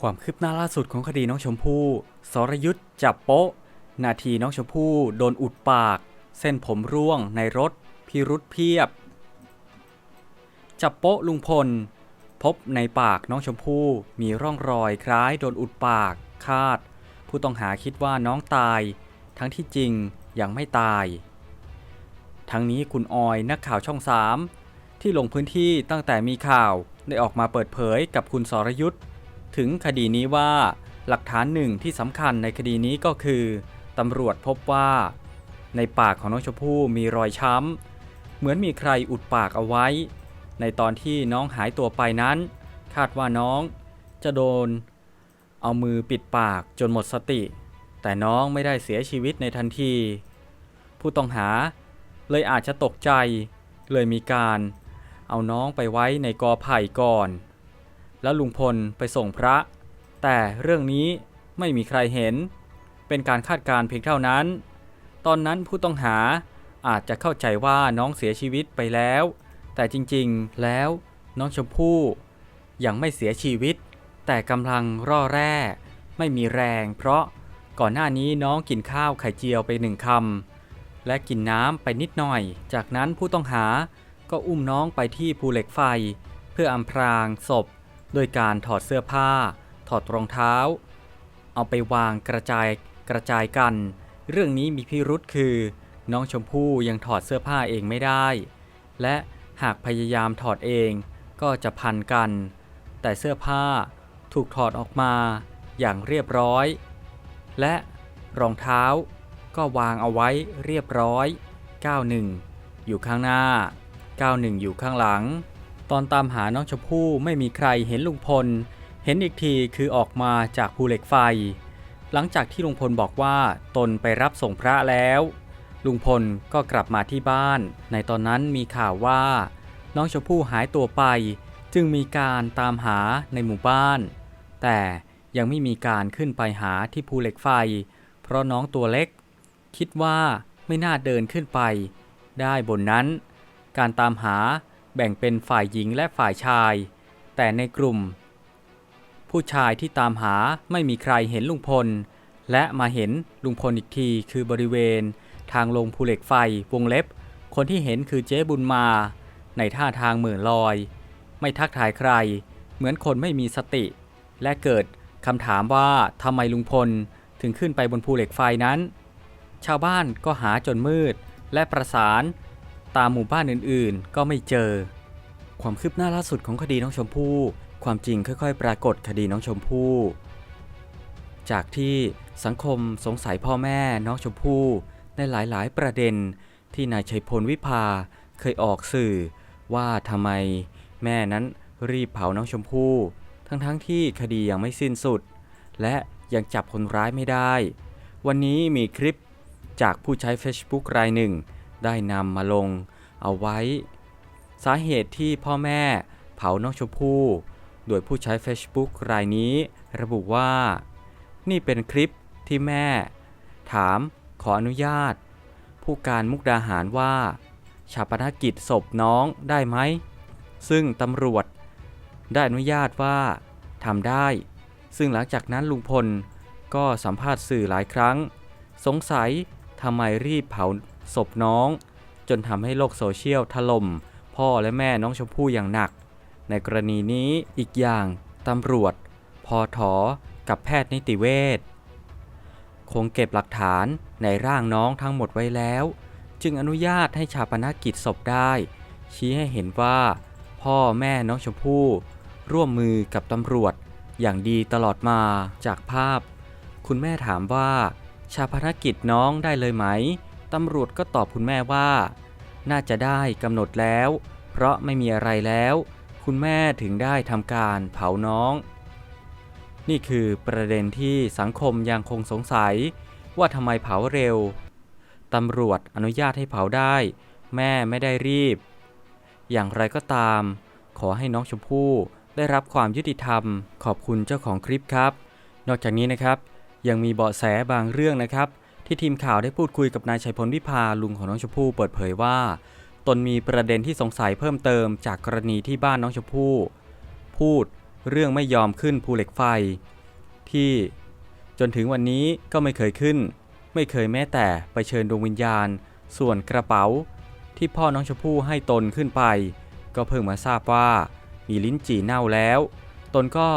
ความคืบหน้าล่าสุดของคดีน้องชมพู่สรยุทธ์จับโป๊ะ นาทีน้องชมพู่โดนอุดปาก เส้นผมร่วงในรถ พิรุษเพียบ จับโป๊ะลุงพล พบในปากน้องชมพู่มีร่องรอยคล้ายโดนอุดปาก คาด ผู้ต้องหาคิดว่าน้องตาย ทั้งที่จริงยังไม่ตาย ทั้งนี้คุณออยนักข่าวช่อง3ที่ลงพื้นที่ตั้งแต่มีข่าวได้ออกมาเปิดเผยกับคุณสรยุทธ์ ถึงคดีนี้ว่าหลักฐานหนึ่งที่สำคัญในคดีนี้ก็คือตำรวจพบว่า ในปากของน้องชมพู่มีรอยช้ำ เหมือนมีใครอุดปากเอาไว้ ในตอนที่น้องหายตัวไปนั้น คาดว่าน้องจะโดน เอามือปิดปากจนหมดสติ แต่น้องไม่ได้เสียชีวิตในทันที ผู้ต้องหาเลยอาจจะตกใจ เลยมีการ เอาน้องไปไว้ในกอไผ่ก่อน แล้วลุงพลไปส่งพระ แต่เรื่องนี้ไม่มีใครเห็น เป็นการคาดการณ์เพียงเท่านั้น ตอนนั้นผู้ต้องหาอาจจะเข้าใจว่าน้องเสียชีวิตไปแล้ว แต่จริงๆแล้วน้องชมพู่ยังไม่เสียชีวิต แต่กำลังร่อแร่ ไม่มีแรง เพราะก่อนหน้านี้น้องกินข้าวไข่เจียวไปหนึ่งคำและกินน้ำไปนิดหน่อย จากนั้นผู้ต้องหาก็อุ้มน้องไปที่ภูเหล็กไฟ เพื่ออำพรางศพ โดยการถอดเสื้อผ้า ถอดรองเท้า เอาไปวางกระจายกระจายกัน เรื่องนี้มีพิรุษคือ น้องชมพู่ยังถอดเสื้อผ้าเองไม่ได้ และหากพยายามถอดเองก็จะพันกัน แต่เสื้อผ้าถูกถอดออกมาอย่างเรียบร้อย และรองเท้าก็วางเอาไว้เรียบร้อย 91 อยู่ข้างหน้า 91 อยู่ข้างหลัง ตอนตามหาน้องชมพู่ไม่มีใครเห็นลุงพล เห็นอีกทีคือออกมาจากภูเหล็กไฟ หลังจากที่ลุงพลบอกว่าตนไปรับส่งพระแล้ว ลุงพลก็กลับมาที่บ้าน ในตอนนั้นมีข่าวว่า น้องชมพู่หายตัวไป จึงมีการตามหาในหมู่บ้าน แต่ยังไม่มีการขึ้นไปหาที่ภูเหล็กไฟ เพราะน้องตัวเล็ก คิดว่าไม่น่าเดินขึ้นไป ได้บนนั้น การตามหา แบ่งเป็นฝ่ายหญิงและฝ่ายชาย แต่ในกลุ่ม ผู้ชายที่ตามหาไม่มีใครเห็นลุงพล และมาเห็นลุงพลอีกทีคือบริเวณ ทางลงภูเหล็กไฟวงเล็บ คนที่เห็นคือเจ๊บุญมา ในท่าทางเหมือนลอย ไม่ทักทายใคร เหมือนคนไม่มีสติ และเกิดคำถามว่าทำไมลุงพลถึงขึ้นไปบนภูเหล็กไฟนั้น ชาวบ้านก็หาจนมืดและประสาน ตามหมู่บ้านอื่นๆ ก็ไม่เจอ ความคืบหน้าล่าสุดของคดีน้องชมพู่ ความจริงค่อยๆ ปรากฏคดีน้องชมพู่ จากที่สังคมสงสัยพ่อแม่น้องชมพู่ในหลายๆ ประเด็นที่นายชัยพลวิภาเคยออกสื่อ ว่าทำไมแม่นั้นรีบเผาน้องชมพู่ ทั้งๆที่คดียังไม่สิ้นสุด และยังจับคนร้ายไม่ได้ วันนี้มีคลิปจากผู้ใช้ Facebook รายหนึ่ง ได้นำมาลงเอาไว้ สาเหตุที่พ่อแม่เผาน้องชมพู่ โดยผู้ใช้ Facebook รายนี้ระบุว่า นี่เป็นคลิปที่แม่ ถามขออนุญาต ผู้การมุกดาหารว่าชาปนกิจศพน้องได้ไหม ซึ่งตำรวจ ได้อนุญาตว่าทำได้ ซึ่งหลังจากนั้นลุงพลก็สัมภาษณ์สื่อหลายครั้ง สงสัยทำไมรีบเผา ศพน้อง จนทำให้โลกโซเชียลถล่ม พ่อและแม่น้องชมพู่อย่างหนัก ในกรณีนี้อีกอย่างตำรวจ พอถอกับแพทย์นิติเวชคงเก็บหลักฐานในร่างน้องทั้งหมดไว้แล้ว จึงอนุญาตให้ชาปนกิจศพได้ ชี้ให้เห็นว่า พ่อแม่น้องชมพู่ ร่วมมือกับตำรวจ อย่างดีตลอดมาจากภาพ คุณแม่ถามว่า ชาปนกิจน้องได้เลยไหม ตำรวจก็ตอบคุณแม่ว่า น่าจะได้กำหนดแล้ว เพราะไม่มีอะไรแล้ว คุณแม่ถึงได้ทำการเผาน้อง นี่คือประเด็นที่สังคมยังคงสงสัย ว่าทำไมเผาเร็วตำรวจอนุญาตให้เผาได้ แม่ไม่ได้รีบ อย่างไรก็ตาม ขอให้น้องชมพู่ได้รับความยุติธรรม ขอบคุณเจ้าของคลิปครับ นอกจากนี้นะครับยังมีเบาะแสบางเรื่องนะครับ ที่ทีมข่าวได้พูดคุยกับนายชัยพลวิภาลุงของน้องชมพู่เปิดเผยว่า ตนมีประเด็นที่สงสัยเพิ่มเติมจากกรณีที่บ้านน้องชมพู่ พูดเรื่องไม่ยอมขึ้นภูเหล็กไฟ ที่จนถึงวันนี้ก็ไม่เคยขึ้น ไม่เคยแม้แต่ไปเชิญดวงวิญญาณ ส่วนกระเป๋า ที่พ่อน้องชมพู่ให้ตนขึ้นไป ก็เพิ่งมาทราบว่ามีลิ้นจี่เน่าแล้ว ตนก็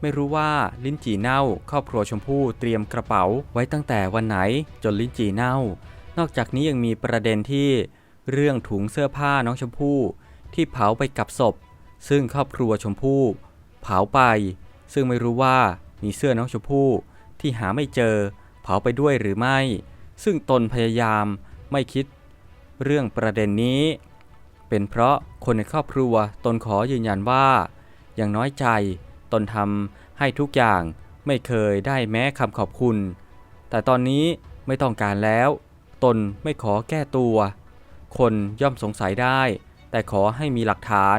ไม่รู้ว่าลิ้นจี่เน่าครอบครัวชมพู่เตรียมกระเป๋าไว้ตั้งแต่วันไหนจนลิ้นจี่เน่า นอกจากนี้ยังมีประเด็นที่ เรื่องถุงเสื้อผ้าน้องชมพู่ ที่เผาไปกับศพ ซึ่งครอบครัวชมพู่เผาไป ซึ่งไม่รู้ว่ามีเสื้อน้องชมพู่ที่หาไม่เจอ เผาไปด้วยหรือไม่ ซึ่งตนพยายามไม่คิด เรื่องประเด็นนี้ เป็นเพราะคนในครอบครัวตนขอยืนยันว่ายังน้อยใจ ตนทำให้ทุกอย่างไม่เคยได้แม้คำขอบคุณ แต่ตอนนี้ไม่ต้องการแล้ว ตนไม่ขอแก้ตัว คนย่อมสงสัยได้ แต่ขอให้มีหลักฐาน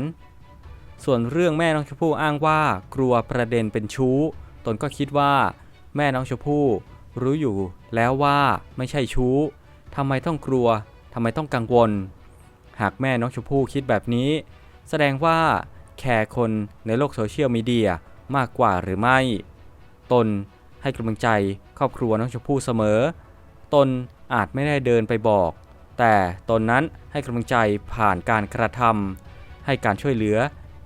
ส่วนเรื่องแม่น้องชมพู่อ้างว่ากลัวประเด็นเป็นชู้ ตนก็คิดว่าแม่น้องชมพู่รู้อยู่แล้วว่าไม่ใช่ชู้ทำไมต้องกลัวทำไมต้องกังวล หากแม่น้องชมพู่คิดแบบนี้ แสดงว่า แคร์คนในโลกโซเชียลมีเดียมากกว่าหรือไม่ ตนให้กำลังใจครอบครัวน้องชมพู่เสมอ ตนอาจไม่ได้เดินไปบอก แต่ตนนั้นให้กำลังใจผ่านการกระทำให้การช่วยเหลือ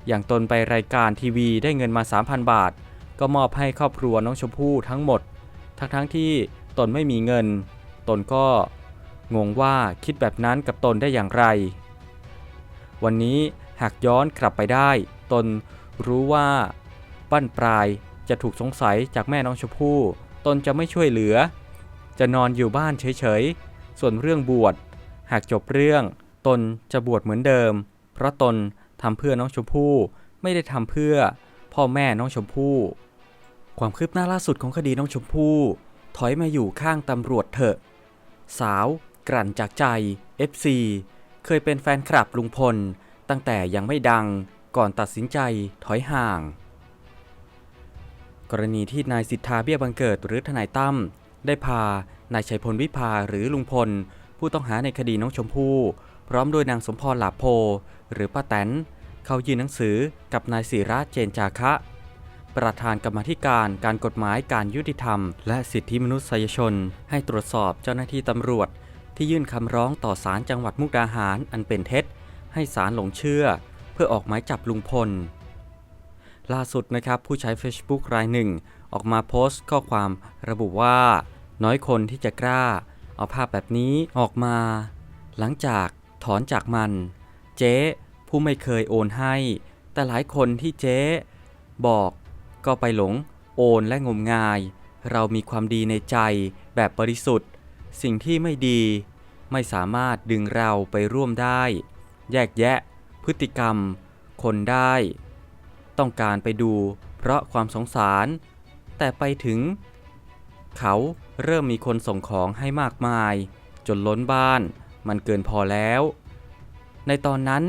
อย่างตนไปรายการทีวีได้เงินมา 3,000 บาท ก็มอบให้ครอบครัวน้องชมพู่ทั้งหมด ทั้งทั้งที่ตนไม่มีเงิน ตนก็งงว่าคิดแบบนั้นกับตนได้อย่างไร วันนี้ หากย้อนกลับไปได้ ตนรู้ว่าปั้นปลายจะถูกสงสัยจากแม่น้องชมพู่ตนจะไม่ช่วยเหลือ จะนอนอยู่บ้านเฉยๆ ส่วนเรื่องบวช หากจบเรื่อง ตนจะบวชเหมือนเดิม เพราะตนทำเพื่อน้องชมพู่ไม่ได้ทำเพื่อพ่อแม่น้องชมพู่ ความคืบหน้าล่าสุดของคดีน้องชมพู่ถอยมาอยู่ข้างตำรวจเถอะ สาว กลั่นจากใจ FC เคยเป็นแฟนคลับลุงพล ตั้งแต่ยังไม่ดังก่อนตัดสินใจถอยห่าง กรณีที่นายสิทธาเบี้ยบังเกิดหรือทนายตั้มได้พานายชัยพลวิภาหรือลุงพล ผู้ต้องหาในคดีน้องชมพู่พร้อมโดยนางสมพรหลาโพ หรือป้าแตนเข้ายื่นหนังสือกับนายศิระเจนจาคะ ประธานกรรมธิการการกฎหมายการยุติธรรม และสิทธิมนุษยชน ให้ตรวจสอบเจ้าหน้าที่ตำรวจ ที่ยื่นคำร้องต่อศาลจังหวัดมุกดาหารอันเป็นเท็จ ให้ศาลหลงเชื่อ เพื่อออกหมายจับลุงพล ล่าสุดนะครับผู้ใช้ Facebook รายหนึ่ง ออกมาโพสต์ข้อความระบุว่า น้อยคนที่จะกล้า เอาภาพแบบนี้ออกมา หลังจากถอนจากมัน เจ๊ผู้ไม่เคยโอนให้ แต่หลายคนที่เจ๊บอกก็ไปหลงโอนและงมงาย เรามีความดีในใจแบบบริสุทธิ์ สิ่งที่ไม่ดีไม่สามารถดึงเราไปร่วมได้ แยกแยะ พฤติกรรม คนได้ ต้องการไปดูเพราะความสงสาร แต่ไปถึง เขาเริ่มมีคนส่งของให้มากมาย จนล้นบ้านมันเกินพอแล้ว ในตอนนั้น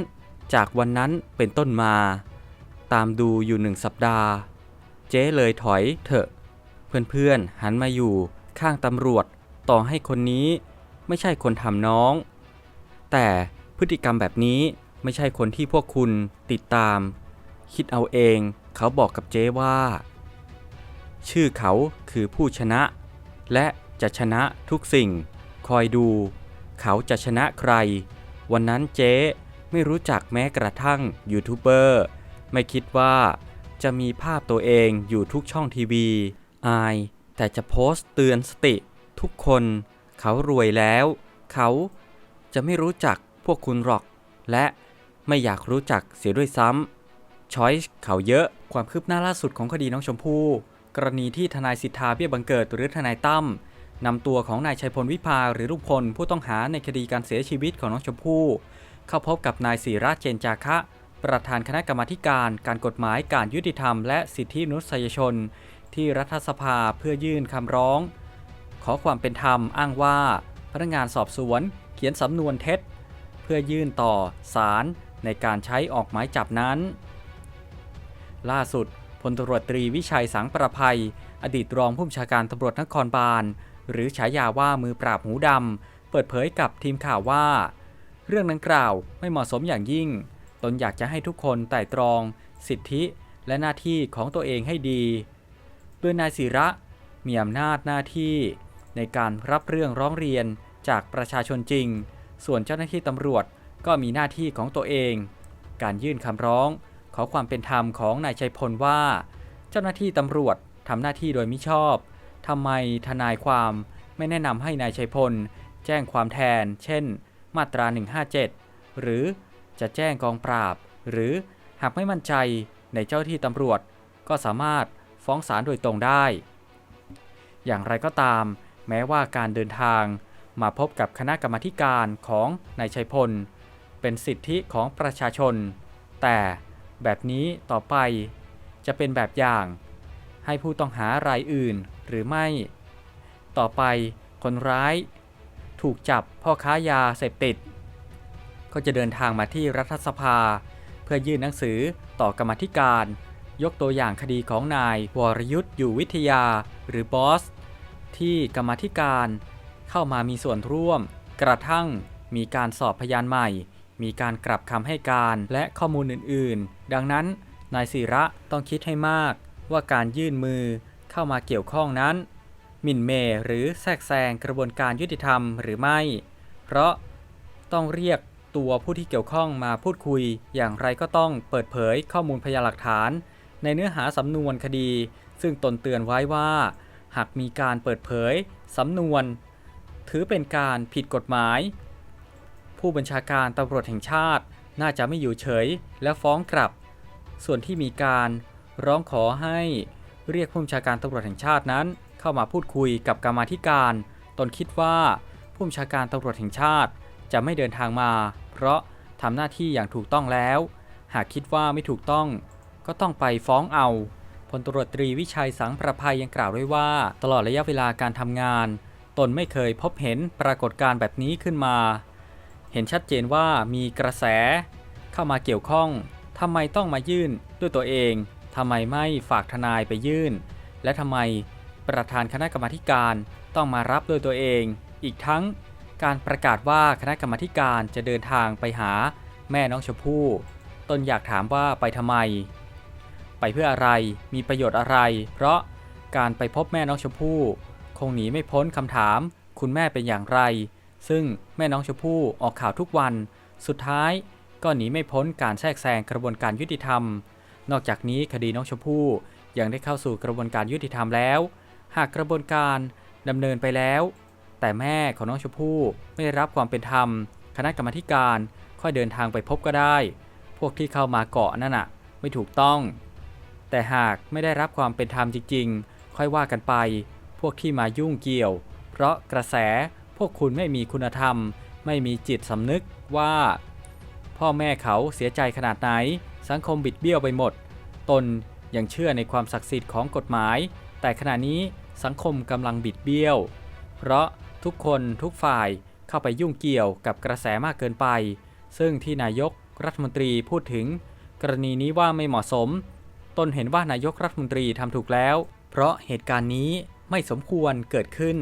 จากวันนั้นเป็นต้นมา ตามดูอยู่หนึ่งสัปดาห์ เจ๊เลยถอยเถอะ เพื่อนๆหันมาอยู่ข้างตำรวจต่อให้คนนี้ไม่ใช่คนทำน้อง แต่ พฤติกรรมแบบนี้ไม่ใช่คนที่พวกคุณติดตาม คิดเอาเองเขาบอกกับเจ๊ว่า ชื่อเขาคือผู้ชนะ และจะชนะทุกสิ่ง คอยดู เขาจะชนะใคร วันนั้นเจ๊ไม่รู้จักแม้กระทั่งยูทูบเบอร์ไม่คิดว่าจะมีภาพตัวเองอยู่ทุกช่องทีวี อาย แต่จะโพสต์เตือนสติ ทุกคน เขารวยแล้ว เขาจะไม่รู้จัก พวกคุณหรอก และไม่อยากรู้จักเสียด้วยซ้ำช้อยส์เขาเยอะความคืบหน้าล่าสุดของคดีน้องชมพู่กรณีที่ทนายสิทธาเบี้ยบังเกิดหรือทนายตั้มนำตัวของนายชัยพลวิภาหรือลุงพลผู้ต้องหาในคดีการเสียชีวิตของน้องชมพู่ เข้าพบกับนายศิระเจนจาคะ ประธานคณะกรรมาการการกฎหมายการยุติธรรมและสิทธิมนุษยชน ที่รัฐสภาเพื่อยื่นคำร้อง ขอความเป็นธรรมอ้างว่า พนักงานสอบสวน เขียนสำนวนเท็จ เพื่อยื่นต่อศาลในการใช้ออกหมายจับนั้น ล่าสุดพลตรวจตรีวิชัยสังประภัย อดีตรองผู้บัญชาการตำรวจนครบาล หรือฉายาว่ามือปราบหูดำเปิดเผยกับทีมข่าวว่า เรื่องดังกล่าวไม่เหมาะสมอย่างยิ่ง ตนอยากจะให้ทุกคนไต่ตรอง สิทธิและหน้าที่ของตัวเองให้ดีโดยนายศิระมีอำนาจหน้าที่ในการรับเรื่องร้องเรียนจากประชาชนจริง ส่วนเจ้าหน้าที่ตำรวจก็มีหน้าที่ของตัวเอง การยื่นคำร้อง ขอความเป็นธรรมของนายชัยพลว่า เจ้าหน้าที่ตำรวจทำหน้าที่โดยมิชอบทำไมทนายความไม่แนะนำให้นายชัยพล แจ้งความแทน เช่น มาตรา 157 หรือจะแจ้งกองปราบ หรือหากไม่มั่นใจในเจ้าที่ตำรวจ ก็สามารถฟ้องศาลโดยตรงได้ อย่างไรก็ตาม แม้ว่าการเดินทาง มาพบกับคณะกรรมการของนายชัยพล เป็นสิทธิของประชาชน แต่แบบนี้ต่อไปจะเป็นแบบอย่าง ให้ผู้ต้องหารายอื่นหรือไม่ ต่อไปคนร้าย ถูกจับพ่อค้ายาเสพติด ก็จะเดินทางมาที่รัฐสภา เพื่อยื่นหนังสือต่อกรรมธิการ ยกตัวอย่างคดีของนายวรยุทธ์อยู่วิทยาหรือบอส ที่กรรมธิการ เข้ามามีส่วนร่วม กระทั่งมีการสอบพยานใหม่ มีการกลับคำให้การและข้อมูลอื่นๆ ดังนั้น นายศิระต้องคิดให้มาก ว่าการยื่นมือเข้ามาเกี่ยวข้องนั้นหมิ่นเมหรือแทรกแซงกระบวนการยุติธรรมหรือไม่ เพราะต้องเรียกตัวผู้ที่เกี่ยวข้องมาพูดคุย อย่างไรก็ต้องเปิดเผยข้อมูลพยานหลักฐาน ในเนื้อหาสำนวนคดี ซึ่งตนเตือนไว้ว่า หากมีการเปิดเผยสำนวน ถือเป็นการผิดกฎหมาย ผู้บัญชาการตำรวจแห่งชาติน่าจะไม่อยู่เฉยและฟ้องกลับ ส่วนที่มีการร้องขอให้เรียกผู้บัญชาการตำรวจแห่งชาตินั้น เข้ามาพูดคุยกับกรรมาธิการ ตนคิดว่าผู้บัญชาการตำรวจแห่งชาติจะไม่เดินทางมา เพราะทำหน้าที่อย่างถูกต้องแล้ว หากคิดว่าไม่ถูกต้องก็ต้องไปฟ้องเอาพลตรวจตรีวิชัยสังประภัยยังกล่าวด้วยว่า ตลอดระยะเวลาการทำงาน ตนไม่เคยพบเห็นปรากฏการณ์แบบนี้ขึ้นมา เห็นชัดเจนว่ามีกระแส เข้ามาเกี่ยวข้องทำไมต้องมายื่นด้วยตัวเองทำไมไม่ฝากทนายไปยื่น และทำไมประธานคณะกรรมการต้องมารับด้วยตัวเอง อีกทั้งการประกาศว่าคณะกรรมการจะเดินทางไปหาแม่น้องชมพู่ตนอยากถามว่าไปทำไม ไปเพื่ออะไรมีประโยชน์อะไร เพราะการไปพบแม่น้องชมพู่ คงหนีไม่พ้นคำถาม คุณแม่เป็นอย่างไร ซึ่งแม่น้องชมพู่ออกข่าวทุกวัน สุดท้ายก็หนีไม่พ้นการแทรกแซงกระบวนการยุติธรรม นอกจากนี้คดีน้องชมพู่ยังได้เข้าสู่กระบวนการยุติธรรมแล้ว หากกระบวนการดำเนินไปแล้ว แต่แม่ของน้องชมพู่ไม่ได้รับความเป็นธรรม คณะกรรมการค่อยเดินทางไปพบก็ได้ พวกที่เข้ามาเกาะนั่นน่ะ ไม่ถูกต้อง แต่หากไม่ได้รับความเป็นธรรมจริง ๆ ค่อยว่ากันไป พวกที่มายุ่งเกี่ยว เพราะกระแสพวกคุณไม่มีคุณธรรม ไม่มีจิตสำนึกว่า พ่อแม่เขาเสียใจขนาดไหน สังคมบิดเบี้ยวไปหมด ตนยังเชื่อในความศักดิ์สิทธิ์ของกฎหมาย แต่ขณะนี้สังคมกำลังบิดเบี้ยว เพราะทุกคนทุกฝ่ายเข้าไปยุ่งเกี่ยวกับกระแสมากเกินไป ซึ่งที่นายกรัฐมนตรีพูดถึง กรณีนี้ว่าไม่เหมาะสม ตนเห็นว่านายกรัฐมนตรีทำถูกแล้ว เพราะเหตุการณ์นี้ ไม่สมควรเกิดขึ้น